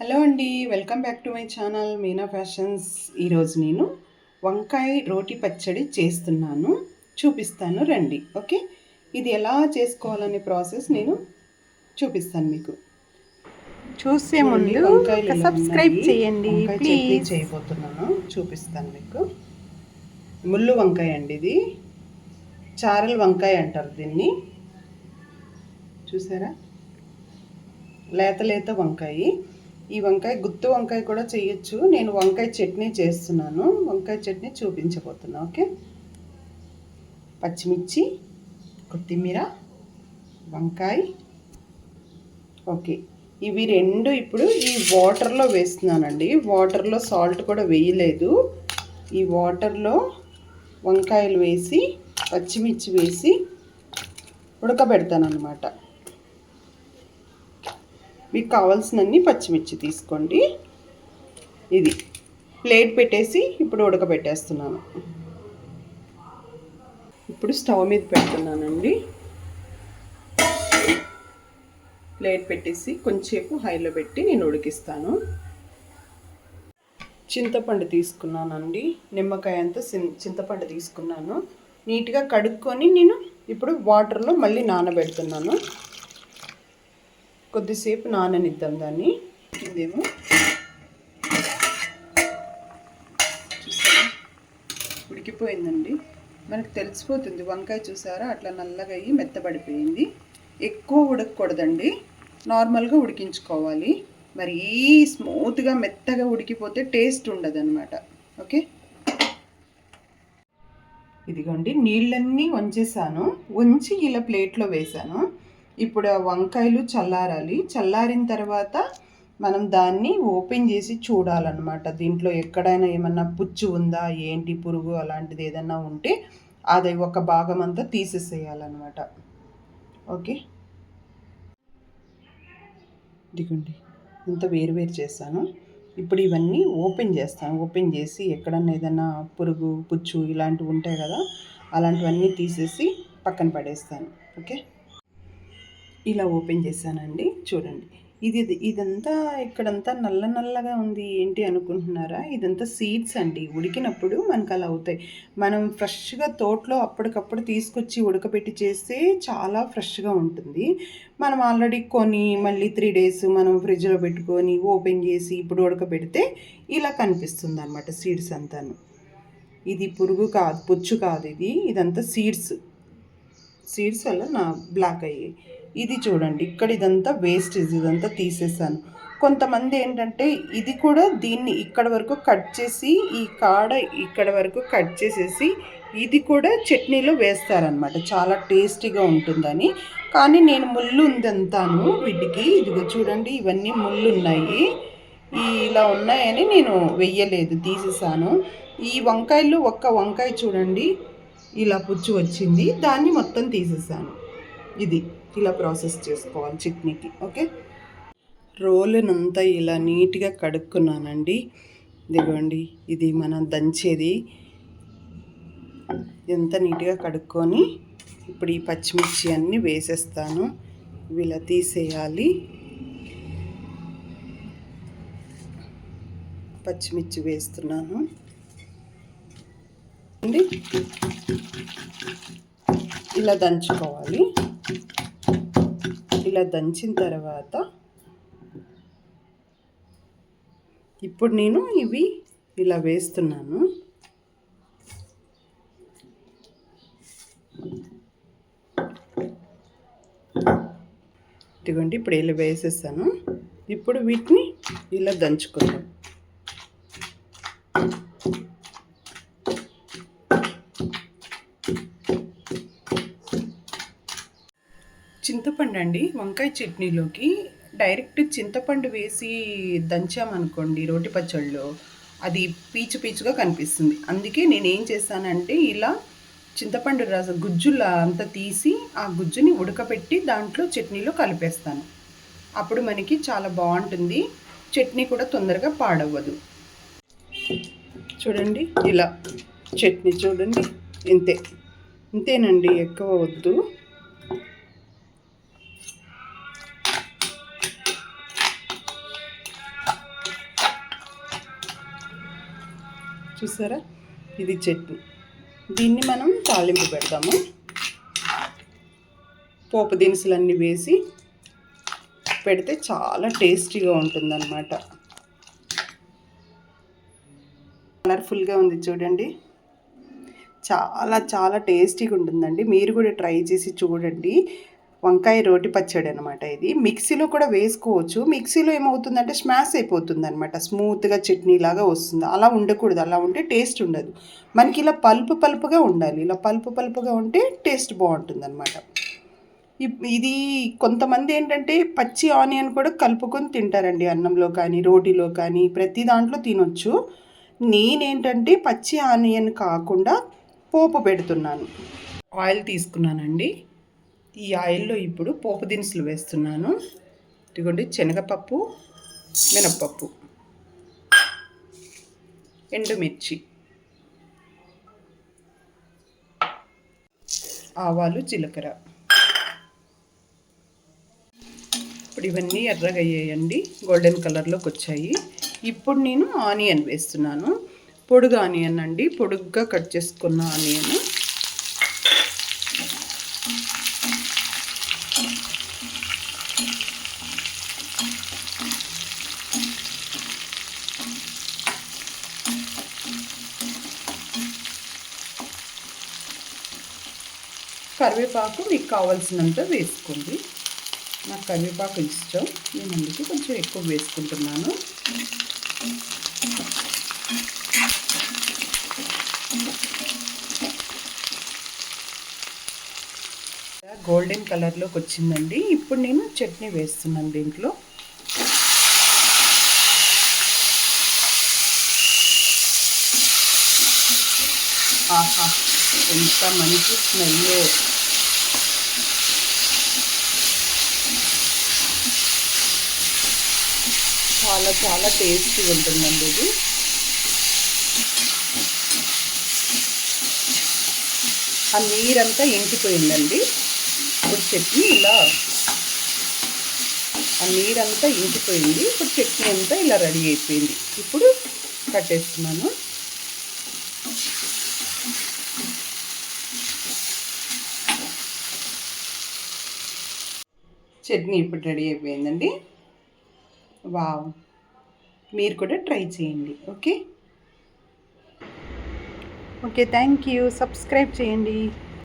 Hello అండి welcome back to my channel Meena fashions. ఈరోజు నేను వంకాయ రోటి పచ్చడి చేస్తున్నాను. చూపిస్తాను రండి ఓకే? ఇది ఎలా చేసుకోవాలనే ప్రాసెస్ నేను చూపిస్తాను మీకు. చూసే ముందు సబ్స్క్రైబ్. చేయండి చట్నీ చేయబోతున్నాను. చూపిస్తాను మీకు. ముళ్ళు వంకాయ అండి ఇది. చారల్ వంకాయ అంటారు దీన్ని. చూసారా? లేత లేత వంకాయ. ఈ వంకాయ గుత్తు వంకాయ కూడా చేయొచ్చు. నేను వంకాయ చట్నీ చేస్తున్నాను. వంకాయ చట్నీ చూపించబోతున్నా ఓకే? పచ్చిమిర్చి కొత్తిమీర వంకాయ. ఓకే. ఇవి రెండు ఇప్పుడు ఈ వాటర్లో వేస్తున్నానండి. వాటర్లో సాల్ట్ కూడా వేయలేదు. ఈ వాటర్లో వంకాయలు వేసి పచ్చిమిర్చి వేసి ఉడకబెడతాను అనమాట మీకు కావాల్సినన్ని పచ్చిమిర్చి తీసుకోండి. ఇది ప్లేట్ పెట్టేసి ఇప్పుడు ఉడకబెట్టేస్తున్నాను. ఇప్పుడు స్టవ్ మీద పెడుతున్నానండి. ప్లేట్ పెట్టేసి కొంచెంసేపు హైలో పెట్టి నేను ఉడికిస్తాను. చింతపండు తీసుకున్నానండి. నిమ్మకాయ అంతా చింతపండు తీసుకున్నాను. నీట్గా కడుక్కొని నేను ఇప్పుడు వాటర్లో మళ్ళీ నానబెడుతున్నాను. కొద్దిసేపు నాననిద్దాం దాన్ని. ఇదేమో. ఉడికిపోయిందండి. మనకు తెలిసిపోతుంది వంకాయ చూసారా? అట్లా నల్లగా అయ్యి మెత్తబడిపోయింది. ఎక్కువ ఉడకకూడదండి. నార్మల్గా ఉడికించుకోవాలి. మరి స్మూత్గా మెత్తగా ఉడికిపోతే టేస్ట్ ఉండదన్నమాట. ఓకే? ఇదిగోండి నీళ్ళన్నీ వంచేసాను. వంచి ఇలా ప్లేట్లో వేసాను. ఇప్పుడు ఆ వంకాయలు చల్లారాలి. చల్లారిన తర్వాత మనం దాన్ని ఓపెన్ చేసి చూడాలన్నమాట. దీంట్లో ఎక్కడైనా ఏమన్నా పుచ్చు ఉందా ఏంటి పురుగు అలాంటిది ఏదన్నా ఉంటే అది ఒక భాగం అంతా తీసేసేయాలన్నమాట. ఓకే? ఇదిగోండి ఇంత వేరు వేరు చేస్తాను ఇప్పుడు ఇవన్నీ ఓపెన్ చేస్తాను. ఓపెన్ చేసి ఎక్కడన్నా ఏదైనా పురుగు పుచ్చు ఇలాంటివి ఉంటాయి కదా అలాంటివన్నీ తీసేసి పక్కన పడేస్తాను. ఓకే? ఇలా ఓపెన్ చేశానండి. చూడండి. ఇది ఇదంతా ఇక్కడంతా నల్ల నల్లగా ఉంది ఏంటి అనుకుంటున్నారా? ఇదంతా సీడ్స్ అండి. ఉడికినప్పుడు మనకు అలా అవుతాయి. మనం ఫ్రెష్గా తోటలో అప్పటికప్పుడు తీసుకొచ్చి ఉడకబెట్టి చేస్తే చాలా ఫ్రెష్గా ఉంటుంది. మనం ఆల్రెడీ కొని మళ్ళీ త్రీ డేస్ మనం ఫ్రిడ్జ్లో పెట్టుకొని ఓపెన్ చేసి ఇప్పుడు ఉడకబెడితే ఇలా కనిపిస్తుంది అనమాట సీడ్స్ అంతాను. ఇది పురుగు కాదు పుచ్చు కాదు ఇది. ఇదంతా సీడ్స్. సీడ్స్ వల్ల నా బ్లాక్ అయ్యాయి. ఇది చూడండి. ఇక్కడ ఇదంతా వేస్టేజ్ ఇదంతా తీసేసాను. కొంతమంది ఏంటంటే ఇది కూడా దీన్ని ఇక్కడ వరకు కట్ చేసి ఈ కాడ ఇక్కడ వరకు కట్ చేసేసి ఇది కూడా చట్నీలో వేస్తారనమాట చాలా టేస్టీగా ఉంటుందని. కానీ నేను ముళ్ళు ఉందంతాను వీటికి. ఇదిగో చూడండి ఇవన్నీ ముళ్ళు ఉన్నాయి ఇలా ఉన్నాయని నేను వెయ్యలేదు తీసేసాను. ఈ వంకాయలు ఒక్క వంకాయ చూడండి. ఇలా పుచ్చు వచ్చింది. దాన్ని మొత్తం తీసేసాను. ఇది. ఇలా ప్రాసెస్ చేసుకోవాలి చట్నీకి ఓకే? రోలునంతా ఇలా నీట్గా కడుక్కున్నానండి. ఇదిగోండి ఇది మనం దంచేది. ఎంత నీట్గా కడుక్కొని ఇప్పుడు ఈ పచ్చిమిర్చి అన్నీ వేసేస్తాను. ఇవి ఇలా తీసేయాలి. పచ్చిమిర్చి వేస్తున్నాను. అండి ఇలా దంచుకోవాలి. ఇలా దంచిన తర్వాత ఇప్పుడు నేను ఇవి ఇలా వేస్తున్నాను. ఇదిగోండి ఇప్పుడు ఇలా వేసేస్తాను ఇప్పుడు వీటిని ఇలా దంచుకుందాం. చింతపండు అండి వంకాయ చట్నీలోకి డైరెక్ట్ చింతపండు వేసి దంచామనుకోండి రోటి పచ్చళ్ళు అది పీచు పీచుగా కనిపిస్తుంది. అందుకే నేను ఏం చేశానంటే ఇలా చింతపండు రస గుజ్జులా అంతా తీసి ఆ గుజ్జుని ఉడకబెట్టి దాంట్లో చట్నీలో కలిపేస్తాను. అప్పుడు మనకి చాలా బాగుంటుంది. చట్నీ కూడా తొందరగా పాడవ్వదు. చూడండి ఇలా చట్నీ చూడండి. ఇంతే. ఇంతేనండి ఎక్కువ వద్దు. చూసారా? ఇది చట్నీ దీన్ని మనం తాలింపు పెడదాము. పోపు దినుసులన్నీ వేసి పెడితే చాలా టేస్టీగా ఉంటుందన్నమాట. కలర్ఫుల్గా ఉంది చూడండి. చాలా చాలా టేస్టీగా ఉంటుందండి. మీరు కూడా ట్రై చేసి చూడండి. వంకాయ రోటి పచ్చడి అనమాట ఇది. మిక్సీలో కూడా వేసుకోవచ్చు. మిక్సీలో ఏమవుతుందంటే స్మాష్ అయిపోతుంది అనమాట స్మూత్గా చట్నీ లాగా వస్తుంది. అలా ఉండకూడదు. అలా ఉంటే టేస్ట్ ఉండదు. మనకి ఇలా పల్పు పలుపుగా ఉండాలి. ఇలా పలుపు పలుపుగా ఉంటే టేస్ట్ బాగుంటుంది అనమాట ఇది కొంతమంది ఏంటంటే పచ్చి ఆనియన్ కూడా కలుపుకొని తింటారండి అన్నంలో కానీ రోటీలో కానీ. ప్రతి దాంట్లో తినొచ్చు. నేనేంటంటే పచ్చి ఆనియన్ కాకుండా పోపు పెడుతున్నాను. ఆయిల్ తీసుకున్నానండి. ఈ ఆయిల్లో ఇప్పుడు పోపు దినుసులు వేస్తున్నాను. ఇదిగోండి శనగపప్పు మినప్పప్పు ఎండుమిర్చి ఆవాలు జీలకర్ర. ఇప్పుడు ఇవన్నీ ఎర్రగా అయ్యాయండి. గోల్డెన్ కలర్లోకి వచ్చాయి. ఇప్పుడు నేను ఆనియన్ వేస్తున్నాను. పొడుగు ఆనియన్ అండి. పొడుగ్గా కట్ చేసుకున్న ఆనియన్ కరివేపాకు మీకు కావాల్సినంత వేసుకోండి. నాకు కరివేపాకు ఇష్టం. నేను అందుకే కొంచెం ఎక్కువ వేసుకుంటున్నాను. గోల్డెన్ కలర్లోకి వచ్చిందండి. ఇప్పుడు నేను చట్నీ వేస్తున్నాను దీంట్లో. ఆహా. ఎంత మంచి స్మెల్. చాలా చాలా టేస్టీ ఉంటుందండి ఇది. ఆ నీరంతా ఇంకిపోయిందండి. ఇప్పుడు చట్నీ ఇలా ఆ నీరంతా ఇంకిపోయింది. ఇప్పుడు చట్నీ అంతా ఇలా రెడీ అయిపోయింది. ఇప్పుడు కట్టేస్తున్నాను చట్నీ ఇప్పుడు రెడీ అయిపోయిందండి. వావ్. మీరు కూడా ట్రై చేయండి. Okay? Okay thank you. Subscribe చేయండి.